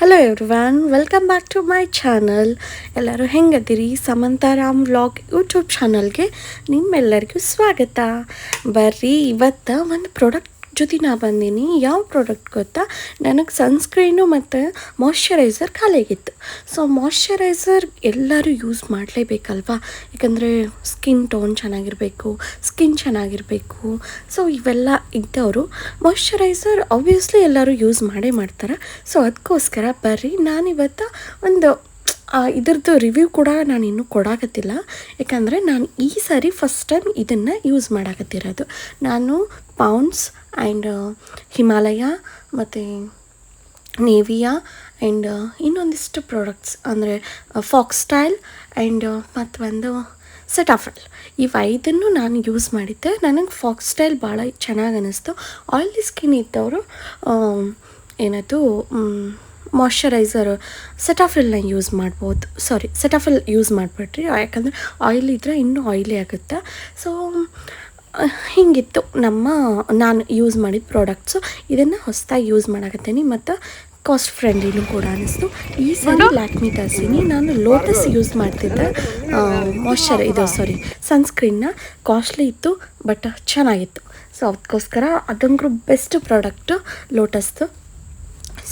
Hello everyone welcome back to my channel ಎಲ್ಲರೂ ಹೆಂಗದಿರಿ? ಸಮಂತಾರಾಮ್ vlog YouTube ಚಾನಲ್ಗೆ ನಿಮ್ಮೆಲ್ಲರಿಗೂ ಸ್ವಾಗತ. ಬರ್ರಿ, ಇವತ್ತು ಒಂದು ಪ್ರಾಡಕ್ಟ್ ಜೊತೆ ನಾ ಬಂದೀನಿ. ಯಾವ ಪ್ರಾಡಕ್ಟ್ ಗೊತ್ತಾ? ನನಗೆ ಸನ್ಸ್ಕ್ರೀನು ಮತ್ತು ಮಾಯಶ್ಚರೈಸರ್ ಖಾಲಿಯಾಗಿತ್ತು. ಸೊ ಮಾಯಶ್ಚರೈಸರ್ ಎಲ್ಲರೂ ಯೂಸ್ ಮಾಡಲೇಬೇಕಲ್ವಾ? ಯಾಕಂದರೆ ಸ್ಕಿನ್ ಟೋನ್ ಚೆನ್ನಾಗಿರಬೇಕು ಸ್ಕಿನ್ ಚೆನ್ನಾಗಿರಬೇಕು. ಸೊ ಇವೆಲ್ಲ ಇದ್ದವರು. ಮಾಯಶ್ಚರೈಸರ್ ಆಬ್ವಿಯಸ್ಲಿ ಎಲ್ಲರೂ ಯೂಸ್ ಮಾಡೇ ಮಾಡ್ತಾರೆ. ಸೊ ಅದಕ್ಕೋಸ್ಕರ ಬರ್ರಿ. ನಾನಿವತ್ತು ಒಂದು ಇದ್ರದ್ದು ರಿವ್ಯೂ ಕೂಡ ನಾನು ಇನ್ನೂ ಕೊಡಾಕತ್ತಿಲ್ಲ. ಯಾಕಂದರೆ ನಾನು ಈ ಸಾರಿ ಫಸ್ಟ್ ಟೈಮ್ ಇದನ್ನು ಯೂಸ್ ಮಾಡಾಕತ್ತಿರೋದು. ನಾನು ಪೌಂಡ್ಸ್ ಆ್ಯಂಡ್ ಹಿಮಾಲಯ ಮತ್ತು ನೇವಿಯಾ ಆ್ಯಂಡ್ ಇನ್ನೊಂದಿಷ್ಟು ಪ್ರಾಡಕ್ಟ್ಸ್ ಅಂದರೆ ಫಾಕ್ಸ್ ಸ್ಟೈಲ್ ಆ್ಯಂಡ್ ಮತ್ತು ಒಂದು ಸೆಟಾಫಲ್ ಐದನ್ನು ನಾನು ಯೂಸ್ ಮಾಡಿದ್ದೆ. ನನಗೆ ಫಾಕ್ಸ್ ಸ್ಟೈಲ್ ಭಾಳ ಚೆನ್ನಾಗಿ ಅನ್ನಿಸ್ತು ಆಯಿಲಿ ಸ್ಕಿನ್ ಇದ್ದವರು ಏನದು ಮಾಯ್ಶ್ಚರೈಸರ್ ಸೆಟಾಫಿಲ್ನ ಯೂಸ್ ಮಾಡ್ಬೋದು. ಸಾರಿ ಸೆಟಾಫಿಲ್ ಯೂಸ್ ಮಾಡಿಬಿಟ್ರಿ ಯಾಕಂದರೆ ಆಯಿಲ್ ಇದ್ದರೆ ಇನ್ನೂ ಆಯಿಲಿ ಆಗುತ್ತೆ. ಸೊ ಹಿಂಗಿತ್ತು. ನಮ್ಮ ನಾನು ಯೂಸ್ ಮಾಡಿದ ಪ್ರಾಡಕ್ಟ್ಸು ಇದನ್ನು ಹೊಸದಾಗಿ ಯೂಸ್ ಮಾಡಕತ್ತೀನಿ ಮತ್ತು ಕಾಸ್ಟ್ ಫ್ರೆಂಡ್ಲಿನೂ ಕೂಡ ಅನ್ನಿಸ್ತು ಈ ಸಾರಿ ಲ್ಯಾಕ್ಮಿ ತರಿಸೀನಿ. ನಾನು ಲೋಟಸ್ ಯೂಸ್ ಮಾಡ್ತಿದ್ದೆ. ಮಾಯ್ಶ್ಚರ್ ಇದು ಸಾರಿ ಸನ್ಸ್ಕ್ರೀನ್ನ ಕಾಸ್ಟ್ಲಿ ಇತ್ತು ಬಟ್ ಚೆನ್ನಾಗಿತ್ತು. ಸೊ ಅದಕ್ಕೋಸ್ಕರ ಅದಂಗ್ರೂ ಬೆಸ್ಟ್ ಪ್ರಾಡಕ್ಟು ಲೋಟಸ್ದು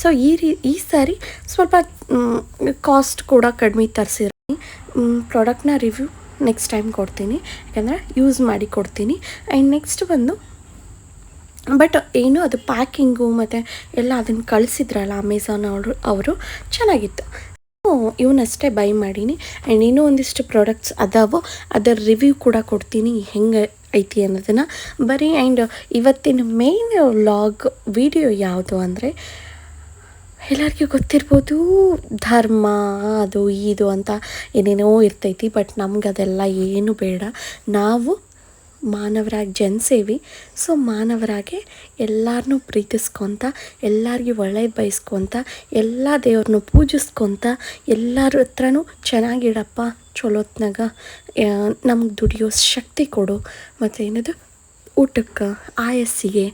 ಸೊ ಈ ರೀ, ಈ ಸಾರಿ ಸ್ವಲ್ಪ ಕಾಸ್ಟ್ ಕೂಡ ಕಡಿಮೆ ತರಿಸಿರ್ತೀನಿ. ಪ್ರಾಡಕ್ಟ್ನ ರಿವ್ಯೂ ನೆಕ್ಸ್ಟ್ ಟೈಮ್ ಕೊಡ್ತೀನಿ. ಯಾಕಂದರೆ ಯೂಸ್ ಮಾಡಿ ಕೊಡ್ತೀನಿ. ಆ್ಯಂಡ್ ನೆಕ್ಸ್ಟ್ ಬಂದು ಬಟ್ ಏನು ಅದು ಪ್ಯಾಕಿಂಗು ಮತ್ತು ಎಲ್ಲ ಅದನ್ನು ಕಳಿಸಿದ್ರಲ್ಲ ಅಮೆಝಾನ್ ಅವರು ಅವರು, ಚೆನ್ನಾಗಿತ್ತು. ಇವನ್ನಷ್ಟೇ ಬೈ ಮಾಡೀನಿ. ಆ್ಯಂಡ್ ಇನ್ನೂ ಒಂದಿಷ್ಟು ಪ್ರಾಡಕ್ಟ್ಸ್ ಅದಾವೋ. ಅದರ ರಿವ್ಯೂ ಕೂಡ ಕೊಡ್ತೀನಿ. ಹೆಂಗೆ ಐತಿ ಅನ್ನೋದನ್ನು. ಬರೀ ಆ್ಯಂಡ್ ಇವತ್ತಿನ ಮೇನ್ ವ್ಲಾಗ್ ವಿಡಿಯೋ ಯಾವುದು ಅಂದರೆ ಎಲ್ಲರಿಗೂ ಗೊತ್ತಿರ್ಬೋದು, ಧರ್ಮ, ಅದು ಇದು ಅಂತ ಏನೇನೋ ಇರ್ತೈತಿ ಬಟ್ ನಮ್ಗೆ ಅದೆಲ್ಲ ಏನು ಬೇಡ. ನಾವು ಮಾನವರಾಗಿ ಜನಿಸೇವಿ ಸೊ ಮಾನವರಾಗೆ ಎಲ್ಲರನ್ನೂ ಪ್ರೀತಿಸ್ಕೊತ, ಎಲ್ಲರಿಗೂ ಒಳ್ಳೇದು ಬಯಸ್ಕೊತ, ಎಲ್ಲ ದೇವ್ರನ್ನೂ ಪೂಜಿಸ್ಕೊತ, ಎಲ್ಲರ ಹತ್ರನೂ ಚೆನ್ನಾಗಿಡಪ್ಪ, ಚಲೋತ್ನಾಗ ನಮ್ಗೆ ದುಡಿಯೋ ಶಕ್ತಿ ಕೊಡು. ಮತ್ತು ಏನದು ಊಟಕ್ಕೆ, ಆಯಸ್ಸಿಗೆ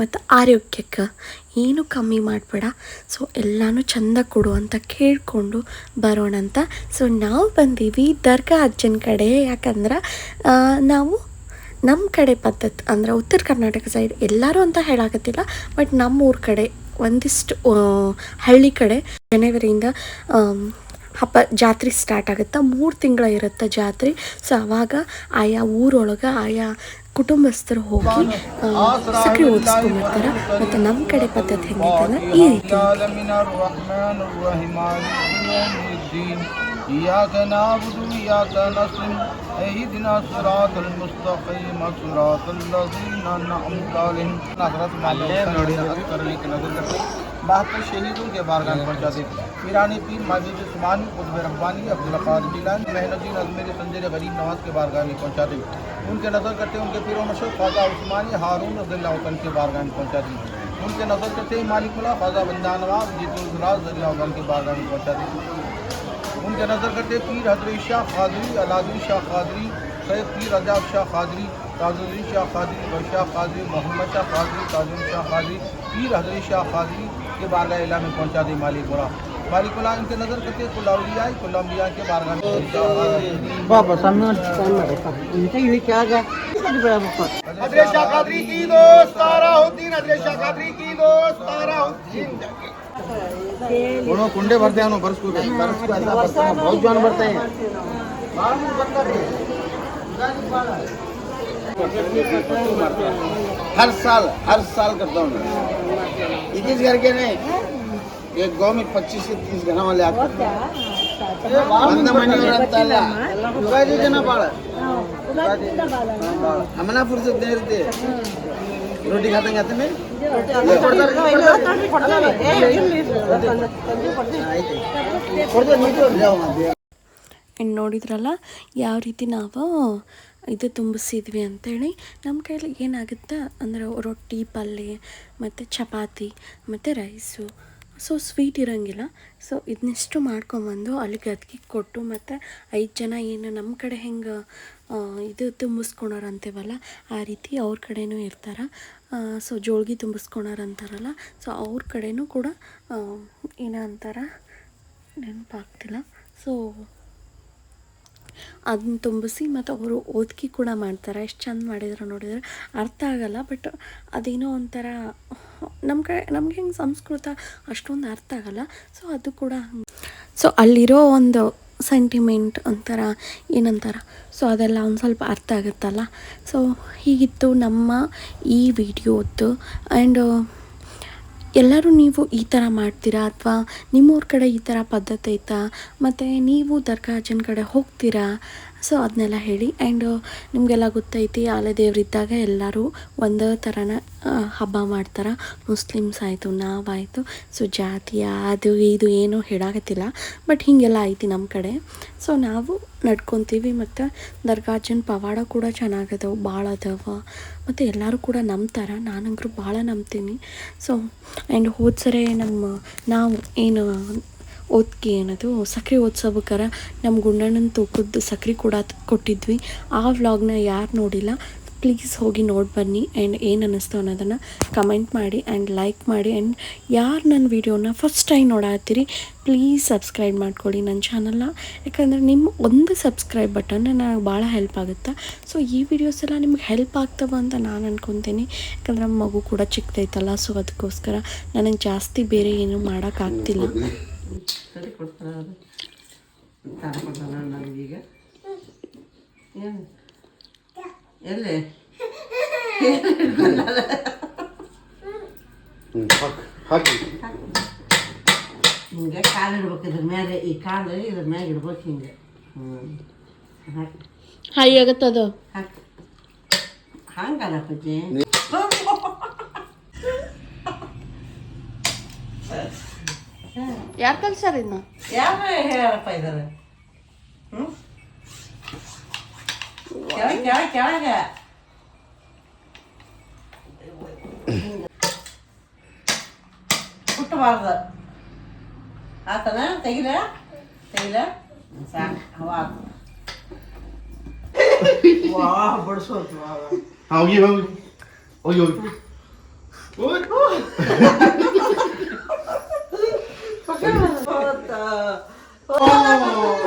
ಮತ್ತು ಆರೋಗ್ಯಕ್ಕೆ ಏನು ಕಮ್ಮಿ ಮಾಡಬೇಡ. ಸೊ ಎಲ್ಲನೂ ಚಂದ ಕೊಡು ಅಂತ ಕೇಳಿಕೊಂಡು ಬರೋಣ ಅಂತ. ಸೊ ನಾವು ಬಂದೀವಿ ದರ್ಗಾ ಅಜ್ಜನ ಕಡೆ. ಯಾಕಂದ್ರೆ ನಾವು ನಮ್ಮ ಕಡೆ ಪದ್ಧತಿ ಅಂದರೆ ಉತ್ತರ ಕರ್ನಾಟಕ ಸೈಡ್ ಎಲ್ಲರೂ ಅಂತ ಹೇಳಾಕತ್ತಿಲ್ಲ ಬಟ್ ನಮ್ಮ ಊರ ಕಡೆ ಒಂದಿಷ್ಟು ಹಳ್ಳಿ ಕಡೆ ಜನವರಿಯಿಂದ ಹಬ್ಬ ಜಾತ್ರೆ ಸ್ಟಾರ್ಟ್ ಆಗುತ್ತೆ. ಮೂರು ತಿಂಗಳ ಇರುತ್ತೆ ಜಾತ್ರೆ. ಸೊ ಅವಾಗ ಆಯಾ ಊರೊಳಗೆ ಆಯಾ ಕುಟುಂಬಸ್ಥರು ಹೋಗಿ ಆ, ಸಕ್ರೆ ಓದಿಸ್ಕೊಂಬರ್ತಾರೆ ಮತ್ತು ನಮ್ಮ ಕಡೆ ಪದ್ಧತಿ ಹೆಂಗೈತಲ್ಲ ಈ ರೀತಿ العالمين الرحمن الرحيم مالك يوم الدين إياك نعبد وإياك نستعين اهدنا الصراط المستقيم صراط الذين أنعمت عليهم बहत्तर शहीदों के बारगाह पहुँचा दे ईरानी पीर माजिद उस्मानी कुतुब रब्बानी, अब्दुल कादिर जिलानी मेहनदीन अजमेर, संजय गरीब नवाज़ के बारगाह में पहुँचा दे उनके नज़र करते उनके पीरों मशहूर ख्वाजा उस्मानी, हारून रज़िल्लाह के बारगाह पहुँचा दी उनके नज़र करते ही मालिक मुला, ख्वाजा बंदा नवाज़ जीतुलराज के बारगाह में पहुँचा दी उनके नज़र करते पीर हज़रत शाह खादरी अलादुल शाह खादरी सैयद पीर रजाब शाह खादरी ताजुद्दीन शाह खादरी बशाह खादरी मोहम्मद शाह खादरी ताजुल शाह खादरी पीर हज़रत शाह खादरी के बारगाह में पहुँचा दी मालिक बोला मालिक बोला इनके नज़र करके कुल्लाउलिया कुल्लाउलिया के बारगाह बाबा सामने इनसे ही क्या गया हजरे शाह कादरी की दोस्त ताराउद्दीन हजरे शाह कादरी की दोस्त ताराउद्दीन ઘણો કુંડે ભરતા એનો વર્ષ કુદે બહુ જવાન ભરતા હર સાલ હર સાલ કરતા હું नीतीश घर के नहीं। एक गांव में पच्चीस से तीस जन वाले ಆಗ್ತಾರೆ ಒಂದು ಮನೆಯವರು ಅಂತ ಅಲ್ಲ ಯುಗಾದಿ ಜನ ಭಾಳ ಅಮನ ಪುರ್ಸತ್ತೆ ರೊಟ್ಟಿ ಇನ್ನು ನೋಡಿದ್ರಲ್ಲ ಯಾವ ರೀತಿ ನಾವು ಇದು ತುಂಬಿಸಿದ್ವಿ ಅಂತೇಳಿ ನಮ್ಮ ಕೈಲಿ ಏನಾಗುತ್ತೆ ಅಂದರೆ ರೊಟ್ಟಿ ಪಲ್ಯ ಮತ್ತು ಚಪಾತಿ, ಮತ್ತು ರೈಸು. ಸೊ ಸ್ವೀಟ್ ಇರೋಂಗಿಲ್ಲ. ಸೊ ಇದನ್ನಿಷ್ಟು ಮಾಡ್ಕೊಂಬಂದು ಅಲ್ಲಿಗೆ ಅದಕ್ಕೆ ಕೊಟ್ಟು ಮತ್ತು ಐದು ಜನ ಏನು ನಮ್ಮ ಕಡೆ ಹೆಂಗೆ ಇದು ತುಂಬಿಸ್ಕೊಳೋರು ಅಂತೀವಲ್ಲ ಆ ರೀತಿ ಅವ್ರ ಕಡೆನೂ ಇರ್ತಾರೆ. ಸೊ ಜೋಳ್ಗಿ ತುಂಬಿಸ್ಕೊಳೋರು ಅಂತಾರಲ್ಲ ಸೊ ಅವ್ರ ಕಡೆನೂ ಕೂಡ ಏನೋ ಅಂತಾರ ನೆನಪಾಗ್ತಿಲ್ಲ. ಸೊ ಅದನ್ನ ತುಂಬಿಸಿ ಮತ್ತು ಅವರು ಓದ್ಕಿ ಕೂಡ ಮಾಡ್ತಾರೆ. ಎಷ್ಟು ಚೆಂದ ಮಾಡಿದ್ರು ನೋಡಿದ್ರೆ ಅರ್ಥ ಆಗಲ್ಲ, ಬಟ್ ಅದೇನೋ ಒಂಥರ ನಮ್ಮ ಕಡೆ, ನಮ್ಗೆ ಹೆಂಗೆ ಸಂಸ್ಕೃತ ಅಷ್ಟೊಂದು ಅರ್ಥ ಆಗಲ್ಲ. ಸೊ ಅದು ಕೂಡ ಸೊ ಅಲ್ಲಿರೋ ಒಂದು ಸೆಂಟಿಮೆಂಟ್ ಒಂಥರ ಏನಂತಾರ? ಸೊ ಅದೆಲ್ಲ ಒಂದು ಸ್ವಲ್ಪ ಅರ್ಥ ಆಗುತ್ತಲ್ಲ? ಸೊ ಹೀಗಿತ್ತು ನಮ್ಮ ಈ ವಿಡಿಯೋದ್ದು ಆ್ಯಂಡ್ ಎಲ್ಲರೂ ನೀವು ಈ ಥರ ಮಾಡ್ತೀರಾ ಅಥವಾ ನಿಮ್ಮೂರ ಕಡೆ ಈ ಥರ ಪದ್ಧತಿ ಐತಾ? ಮತ್ತು ನೀವು ದರ್ಗಾಜನ ಕಡೆ ಹೋಗ್ತೀರಾ? ಸೊ ಅದನ್ನೆಲ್ಲ ಹೇಳಿ ಆ್ಯಂಡ್ ನಿಮಗೆಲ್ಲ ಗೊತ್ತೈತಿ, ಆಲೆ ದೇವರಿದ್ದಾಗ ಎಲ್ಲರೂ ಒಂದೇ ಥರನ ಹಬ್ಬ ಮಾಡ್ತಾರೆ. ಮುಸ್ಲಿಮ್ಸ್ ಆಯಿತು ನಾವಾಯಿತು ಸೊ ಜಾತಿಯ ಅದು, ಇದು, ಏನೂ ಹೇಳಾಗತ್ತಿಲ್ಲ ಬಟ್ ಹೀಗೆಲ್ಲ ಐತಿ ನಮ್ಮ ಕಡೆ. ಸೊ ನಾವು ನಡ್ಕೊತೀವಿ, ಮತ್ತು ದರ್ಗಾಜನ್ ಪವಾಡ ಕೂಡ ಚೆನ್ನಾಗದವು, ಭಾಳ ಅದಾವ. ಮತ್ತು ಎಲ್ಲರೂ ಕೂಡ ನಂಬ್ತಾರೆ. ನಾನಂತರೂ ಭಾಳ ನಂಬ್ತೀನಿ. ಸೊ ಆ್ಯಂಡ್ ಹೋದ ನಮ್ಮ, ನಾವು, ಏನು ಓದ್ಕಿ ಏನದು? ಸಕ್ರೆ ಓದ್ಸೋಬೇಕಾರ? ನಮ್ಮ ಗುಂಡಣ್ಣನ ತೂಕದ್ದು ಸಕ್ರೆ ಕೂಡ ಕೊಟ್ಟಿದ್ವಿ. ಆ ವ್ಲಾಗ್ನ ಯಾರು ನೋಡಿಲ್ಲ? ಪ್ಲೀಸ್ ಹೋಗಿ ನೋಡಿ ಬನ್ನಿ. ಆ್ಯಂಡ್ ಏನು ಅನ್ನಿಸ್ತು ಅನ್ನೋದನ್ನು ಕಮೆಂಟ್ ಮಾಡಿ ಆ್ಯಂಡ್ ಲೈಕ್ ಮಾಡಿ. ಆ್ಯಂಡ್ ಯಾರು ನನ್ನ ವೀಡಿಯೋನ ಫಸ್ಟ್ ಟೈಮ್ ನೋಡತ್ತೀರಿ, ಪ್ಲೀಸ್ ಸಬ್ಸ್ಕ್ರೈಬ್ ಮಾಡ್ಕೊಳ್ಳಿ ನನ್ನ ಚಾನಲ್ನ. ಯಾಕಂದರೆ ನಿಮ್ಮ ಒಂದು ಸಬ್ಸ್ಕ್ರೈಬ್ ಬಟನ್ ನನಗೆ ಭಾಳ ಹೆಲ್ಪ್ ಆಗುತ್ತೆ. ಸೊ ಈ ವಿಡಿಯೋಸ್ ಎಲ್ಲ ನಿಮ್ಗೆ ಹೆಲ್ಪ್ ಆಗ್ತವ ಅಂತ ನಾನು ಅನ್ಕೊತೀನಿ. ಯಾಕಂದ್ರೆ ಮಗು ಕೂಡ ಚಿಕ್ಕದೈತಲ್ಲ, ಸೊ ಅದಕ್ಕೋಸ್ಕರ ನನಗೆ ಜಾಸ್ತಿ ಬೇರೆ ಏನೂ ಮಾಡೋಕ್ಕಾಗ್ತಿಲ್ಲ ಸರಿ ಕೊಡ್ತಾರ ಅದು ತಾನು ಕೊಡ್ತಾನ ನನಗೀಗ ಏನು? ಎಲ್ಲಿ? ಹಾಕಿ ಹಿಂಗೆ ಕಾಲು ಇಡ್ಬೇಕು ಇದ್ರ ಮೇಲೆ ಈ ಕಾಲು ಇದ್ರ ಮ್ಯಾಗ ಇಡ್ಬೇಕು ಹಿಂಗೆ. ಹ್ಞೂ ಹಾಕಿ. ಹೈ ಆಗತ್ತದು ಹಾಕಿ. ಹಂಗಲ್ಲ ಪಜ್ಜಿ ಯಾರು ಕಲ್ಸಾರ ಇನ್ನು? ಯಾರು ಹೇಳಪ್ಪ ಇದಾರೆ ಹ್ಞೂ ಕೆಳಗೆ ಕೆಳಗೆ ಕೆಳಗೆ. ಕುಟ್ಟಬಾರ್ದು ಆತನ? ತೆಗಿಲ? ತೆಗಿಲ? ಸಾಕು. ಬಡ್ಸೋ ವಾ ಹೋಗಿ ಹೋಗಿ. ಹೋಗಿ foto oh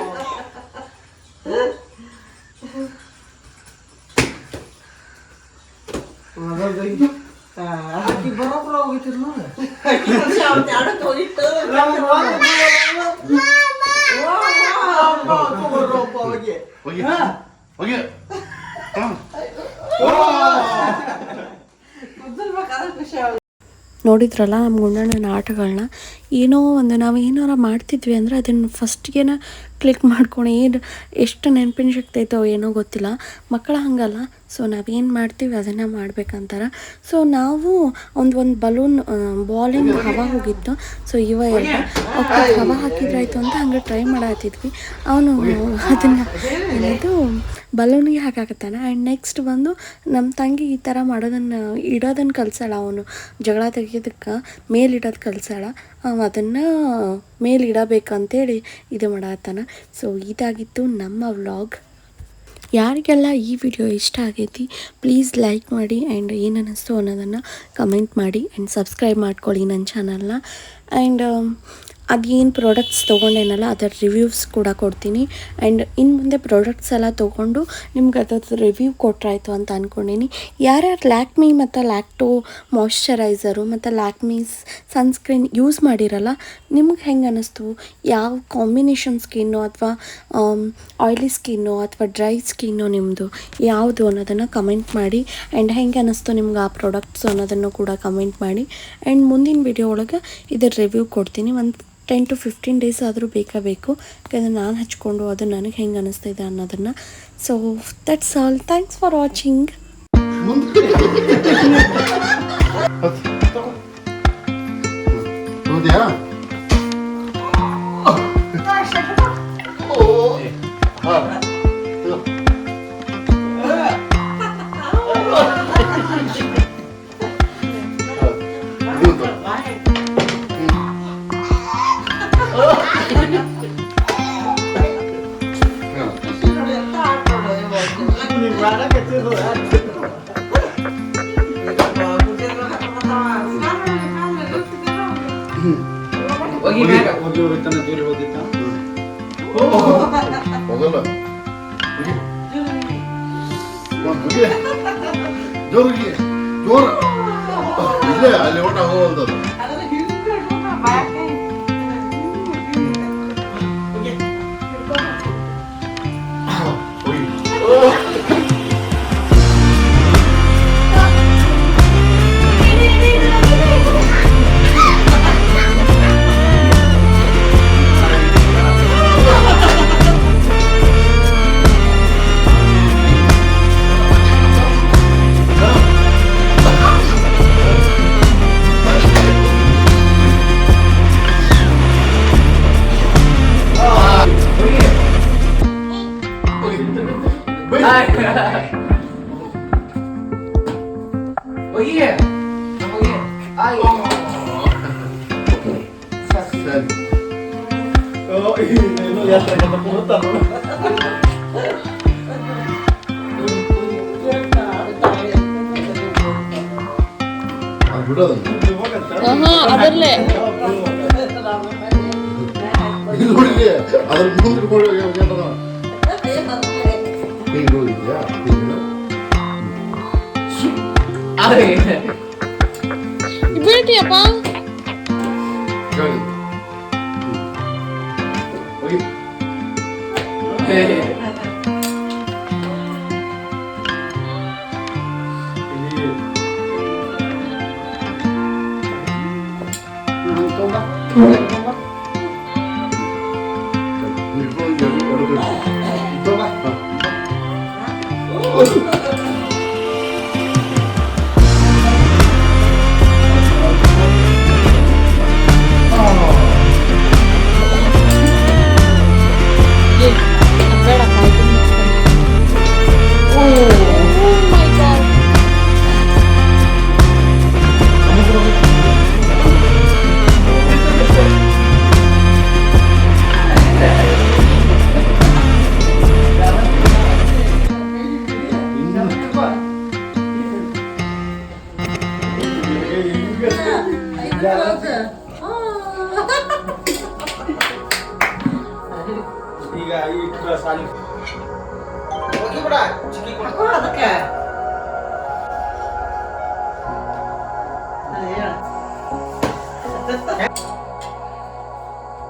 Aki barok raw gitu loh. Sampai ada tuh itu. Lama banget. Mama. Mama. Aku berapa lagi? Lagi. Lagi. Kamu. Wah. Betul makanan kesal. ನೋಡಿದ್ರಲ್ಲ ನಮ್ಮ ಗುಂಡಣ್ಣನ ಆಟಗಳನ್ನ ಏನೋ ಒಂದು ನಾವು ಏನಾರ ಮಾಡ್ತಿದ್ವಿ ಅಂದರೆ ಅದನ್ನು ಫಸ್ಟ್ಗೆನ ಕ್ಲಿಕ್ ಮಾಡ್ಕೊಂಡು ಏನು ಎಷ್ಟು ನೆನಪಿನ ಶಕ್ತಿ ಐತೋ ಏನೋ ಗೊತ್ತಿಲ್ಲ. ಮಕ್ಕಳ ಹಂಗಲ್ಲ. ಸೊ ನಾವೇನು ಮಾಡ್ತೀವಿ ಅದನ್ನು ಮಾಡ್ಬೇಕಂತಾರೆ. ಸೊ ನಾವು ಒಂದು ಒಂದು ಬಲೂನ್ ಬಾಲಿಂಗ್ ಹವಾ ಹೋಗಿತ್ತು. ಸೊ ಇವ ಎಲ್ಲ ಅವ್ರು ಹವಾ ಹಾಕಿದ್ರಾಯ್ತು ಅಂತ ಹಂಗೆ ಟ್ರೈ ಮಾಡತ್ತಿದ್ವಿ ಅವನು ಅದನ್ನು ಏನಾಯಿತು ಬಲೂನಿಗೆ ಹಾಕಾಕತ್ತಾನ. ಆ್ಯಂಡ್ ನೆಕ್ಸ್ಟ್ ಬಂದು ನಮ್ಮ ತಂಗಿ ಈ ಥರ ಮಾಡೋದನ್ನು, ಇಡೋದನ್ನು ಕಲ್ಸಾಳ ಅವನು. ಜಗಳ ತೆಗಿಯೋದಕ್ಕೆ ಮೇಲಿಡೋದು ಕಲ್ಸಾಳ. ಅವ ಅದನ್ನು ಮೇಲಿಡಬೇಕಂತೇಳಿ ಇದು ಮಾಡತ್ತಾನ ಸೊ ಇದಾಗಿತ್ತು ನಮ್ಮ ವ್ಲಾಗ್ ಯಾರಿಗೆಲ್ಲ ಈ ವಿಡಿಯೋ ಇಷ್ಟ ಆಗೈತಿ ಪ್ಲೀಸ್ ಲೈಕ್ ಮಾಡಿ ಆ್ಯಂಡ್ ಏನು ಅನ್ನಿಸ್ತು ಅನ್ನೋದನ್ನು ಕಮೆಂಟ್ ಮಾಡಿ ಆ್ಯಂಡ್ ಸಬ್ಸ್ಕ್ರೈಬ್ ಮಾಡ್ಕೊಳ್ಳಿ ನನ್ನ ಚಾನಲ್ನ ಆ್ಯಂಡ್ ಅದೇನು ಪ್ರಾಡಕ್ಟ್ಸ್ ತೊಗೊಂಡೇನಲ್ಲ, ಅದರ ರಿವ್ಯೂಸ್ ಕೂಡ ಕೊಡ್ತೀನಿ. ಆ್ಯಂಡ್ ಇನ್ನು ಮುಂದೆ ಪ್ರಾಡಕ್ಟ್ಸ್ ಎಲ್ಲ ತೊಗೊಂಡು ನಿಮ್ಗೆ ಅದ್ರದ್ದು ರಿವ್ಯೂ ಕೊಟ್ಟರಾಯ್ತು ಅಂತ ಅಂದ್ಕೊಂಡೀನಿ ಯಾರ್ಯಾರು ಲ್ಯಾಕ್ಮಿ ಮತ್ತು ಲ್ಯಾಕ್ಟೋ ಮಾಯ್ಶ್ಚರೈಸರು ಮತ್ತು ಲ್ಯಾಕ್ಮಿ ಸನ್ಸ್ಕ್ರೀನ್ ಯೂಸ್ ಮಾಡಿರಲ್ಲ, ನಿಮ್ಗೆ ಹೆಂಗೆ ಅನ್ನಿಸ್ತು ಯಾವ ಕಾಂಬಿನೇಷನ್ ಸ್ಕಿನ್ನು ಅಥವಾ ಆಯ್ಲಿ ಸ್ಕಿನ್ನು ಅಥವಾ ಡ್ರೈ ಸ್ಕಿನ್ನು ನಿಮ್ಮದು ಯಾವುದು ಅನ್ನೋದನ್ನು ಕಮೆಂಟ್ ಮಾಡಿ. ಆ್ಯಂಡ್ ಹೆಂಗೆ ಅನ್ನಿಸ್ತು ನಿಮ್ಗೆ ಆ ಪ್ರಾಡಕ್ಟ್ಸ್ ಅನ್ನೋದನ್ನು ಕೂಡ ಕಮೆಂಟ್ ಮಾಡಿ. ಆ್ಯಂಡ್ ಮುಂದಿನ ವಿಡಿಯೋ ಒಳಗೆ ಇದರ ರಿವ್ಯೂ ಕೊಡ್ತೀನಿ. ಒಂದು ಟೆನ್ ಟು ಫಿಫ್ಟೀನ್ ಡೇಸ್ ಆದರೂ ಬೇಕಾ ಬೇಕು ಯಾಕಂದರೆ ನಾನು ಹಚ್ಕೊಂಡು ಅದು ನನಗೆ ಹೆಂಗೆ ಅನ್ನಿಸ್ತಿದೆ ಅನ್ನೋದನ್ನು so that's all thanks for watching ಹೌದ್ಯಾ ജോർജിയെ ജോർ ഇല്ല? അല്ലോട്ടാ പോകുന്നത് ಹೋಗಿ ಸರಿ ಅದು ಬಿಡೋದು ಅದರಲ್ಲೇ ಇಲ್ಲಿ ನೋಡಿದ್ಯಾ ಅದ್ರ ಮುಂದೆ Nerede 여기. 여기. 네. 일본 여러분들.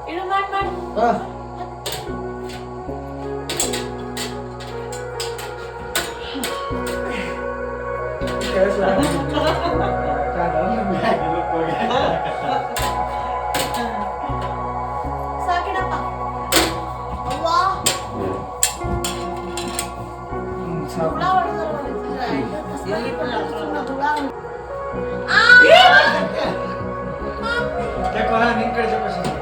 Ini man, man. Ah. Sakit apa? Allah. Hmm, sakit. Iya. Iya. Iya. Ah. ನಿನ್ ಕಡೆ ಜೋಪಾನ.